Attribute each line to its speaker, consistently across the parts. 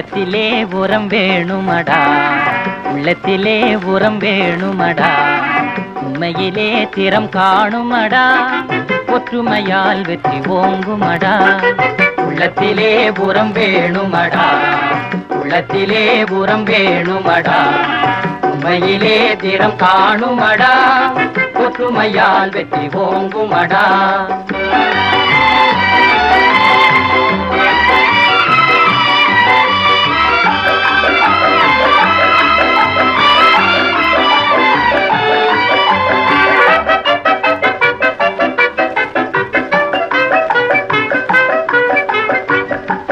Speaker 1: உள்ளத்திலே உரம் வேணுமடா. உள்ளத்திலே உரம் வேணுமடா. உண்மையிலே திறம் காணுமடா. ஒற்றுமையால் வெற்றி ஓங்குமடா. உள்ளத்திலே உரம் வேணுமடா. உள்ளத்திலே உரம் வேணுமடா. உண்மையிலே திறம் காணுமடா. ஒற்றுமையால் வெற்றி ஓங்குமடா.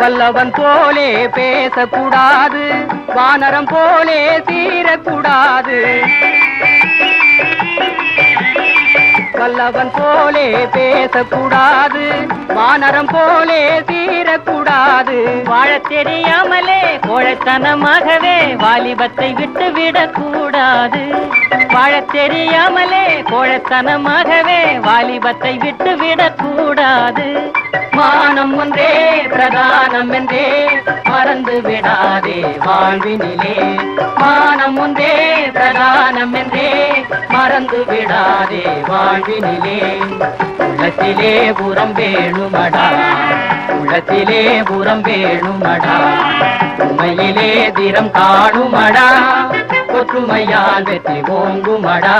Speaker 1: வல்லவன் போலே பேசக்கூடாது வானரம் போலே சீரக்கூடாது வல்லவன் போலே பேசக்கூடாது வானரம் போலே சீரக்கூடாது வாழ தெரியாமலே கோழைத்தனமாகவே வாலிபத்தை விட்டு விடக்கூடாது வாழத் தெரியாமலே கோழைத்தனமாகவே வாலிபத்தை விட்டு விடக்கூடாது மானம் ஒன்றே பிரதானம் என்றே. மறந்து விடாதே வாழ்வினிலே. மானம் ஒன்றே பிரதானம் என்றே. மறந்து விடாதே வாழ்வினிலே. உள்ளத்திலே புறம் வேணுமடா. உள்ளத்திலே புறம் வேணுமடா. உண்மையிலே திறம் காணுமடா. ஒற்றுமையால் வெற்றி ஓங்குமடா.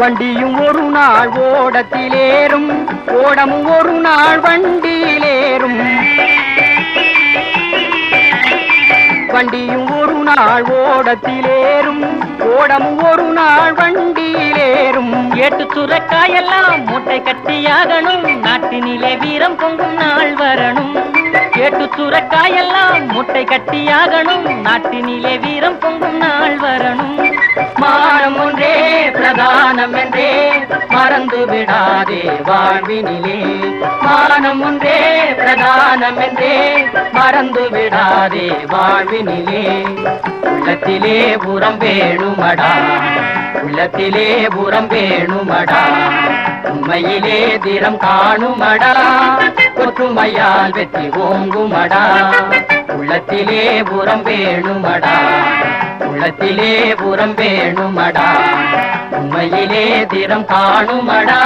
Speaker 1: வண்டியும் ஒரு நாள் ஓடத்திலேறும் ஓடமும் ஒரு நாள் வண்டியிலேறும். வண்டியும் ஒரு நாள் ஓடத்திலேறும் ஓடமும் ஒரு நாள் வண்டியிலேறும். ஏட்டு சுரக்காயெல்லாம் மூட்டை கட்டியாகணும் நாட்டினிலே வீரம் பொங்கும் நாள் வரணும். ஏட்டு சுரக்காயெல்லாம் மூட்டை கட்டியாகணும் நாட்டினிலே வீரம் பொங்கும் நாள் வரணும். மா மானம் என்றே மறந்து விடாதே வாழ்வினிலே. மானம் ஒன்றே பிரதானம் என்றே மறந்து விடாதே வாழ்வினிலே. உள்ளத்திலே புறம் வேணுமடா. உள்ளத்திலே புறம் வேணுமடா. உண்மையிலே திறம் காணுமடா. ஒற்றுமையால் வெற்றி ஓங்குமடா. உள்ளத்திலே புறம் வேணுமடா. உள்ளத்திலே புறம் வேணுமடா. உண்மையிலே திறம் காணுமடா.